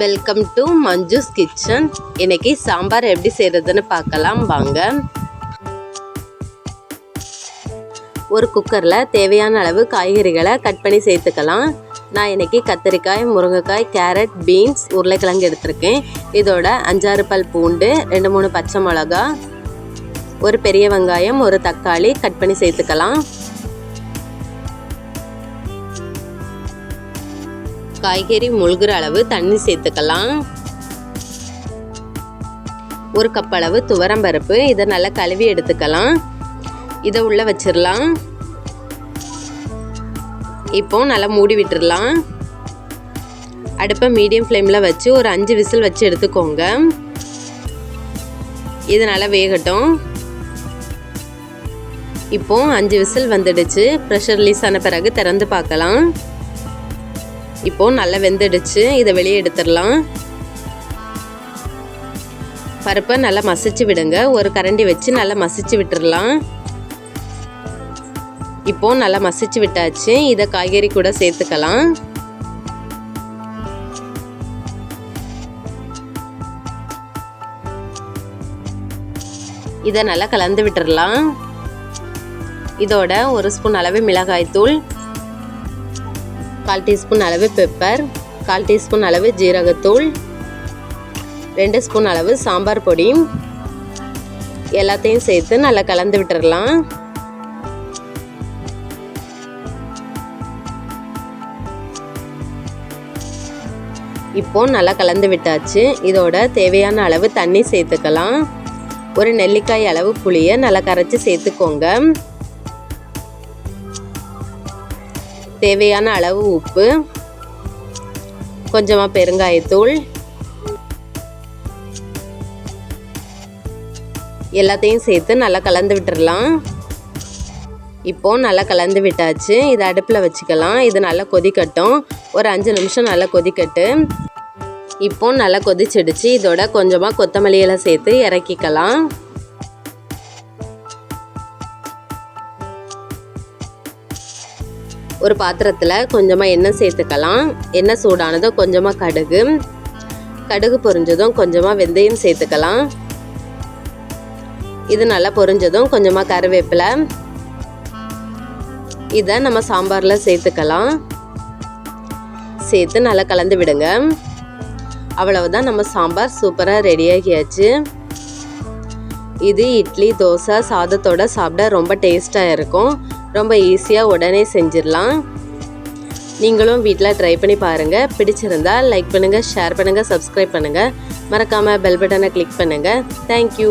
Welcome to Manju's kitchen இன்னைக்கு சாம்பார் எப்படி செய்கிறதுன்னு பார்க்கலாம் வாங்க. ஒரு குக்கரில் தேவையான அளவு காய்கறிகளை கட் பண்ணி சேர்த்துக்கலாம். நான் இன்றைக்கி கத்திரிக்காய் முருங்கைக்காய் கேரட் பீன்ஸ் உருளைக்கிழங்கு எடுத்திருக்கேன். இதோட அஞ்சாறு பல் பூண்டு ரெண்டு மூணு பச்சை மிளகா ஒரு பெரிய வெங்காயம் ஒரு தக்காளி கட் பண்ணி சேர்த்துக்கலாம். காய்கறி முழுகிற அளவு தண்ணி சேர்த்துக்கலாம். ஒரு கப் அளவு துவரம்பருப்பு இதை நல்லா கழுவி எடுத்துக்கலாம். இதை உள்ள வச்சிடலாம். இப்போ நல்லா மூடி விட்டுடலாம். அடுப்பை மீடியம் ஃப்ளேமில் வச்சு ஒரு அஞ்சு விசில் வச்சு எடுத்துக்கோங்க. இது நல்லா வேகட்டும். இப்போ அஞ்சு விசில் வந்துடுச்சு. ப்ரெஷர் ரிலீஸ் ஆன பிறகு திறந்து பார்க்கலாம். இப்போ நல்லா வெந்துடுச்சு. இதை வெளியே எடுத்துடலாம். பருப்பை நல்லா மசிச்சு விடுங்க. ஒரு கரண்டி வச்சு நல்லா மசிச்சு விட்டுடலாம். இப்போ நல்லா மசிச்சு விட்டாச்சு. இதை காய்கறி கூட சேர்த்துக்கலாம். இதை நல்லா கலந்து விட்டுடலாம். இதோட ஒரு ஸ்பூன் அளவு மிளகாய்த்தூள். கால் டீஸ்பூன் அளவு பெப்பர் கால் டீஸ்பூன் அளவு ஜீரகத்தூள் ரெண்டு ஸ்பூன் அளவு சாம்பார் பொடி. எல்லாத்தையும் சேர்த்து நல்லா கலந்து விட்டுறலாம். இப்போ நல்லா கலந்து விட்டாச்சு. இதோட தேவையான அளவு தண்ணி சேர்த்துக்கலாம். ஒரு நெல்லிக்காய் அளவு புளியை நல்லா கரைச்சி சேர்த்துக்கோங்க. தேவையான அளவு உப்பு கொஞ்சமாக பெருங்காயத்தூள் எல்லாத்தையும் சேர்த்து நல்லா கலந்து விட்டுடலாம் இப்போ நல்லா கலந்து விட்டாச்சு. இதை அடுப்பில் வச்சுக்கலாம். இது நல்லா கொதிக்கட்டும். ஒரு அஞ்சு நிமிஷம் நல்லா கொதிக்கட்டு. இப்போ நல்லா கொதிச்சிடுச்சு. இதோட கொஞ்சமாக கொத்தமல்லியெல்லாம் சேர்த்து இறக்கிக்கலாம். ஒரு பாத்திரத்தில் கொஞ்சமாக எண்ணெய் சேர்த்துக்கலாம். எண்ணெய் சூடானதும் கொஞ்சமாக கடுகு. கடுகு பொரிஞ்சதும் கொஞ்சமாக வெந்தயம் சேர்த்துக்கலாம். இது நல்லா பொரிஞ்சதும் கொஞ்சமாக கருவேப்பிலை. இதை நம்ம சாம்பாரில் சேர்த்துக்கலாம். சேர்த்து நல்லா கலந்து விடுங்க. அவ்வளவுதான் நம்ம சாம்பார் சூப்பராக ரெடியாகியாச்சு இது இட்லி தோசை சாதத்தோட சாப்பிட ரொம்ப டேஸ்ட்டாக இருக்கும். ரொம்ப ஈஸியாக உடனே செஞ்சிடலாம். நீங்களும் வீட்டில் ட்ரை பண்ணி பாருங்கள் பிடிச்சிருந்தா லைக் பண்ணுங்கள் ஷேர் பண்ணுங்கள் சப்ஸ்கிரைப் பண்ணுங்கள் மறக்காமல் பெல் பட்டனை கிளிக் பண்ணுங்கள் தேங்க்யூ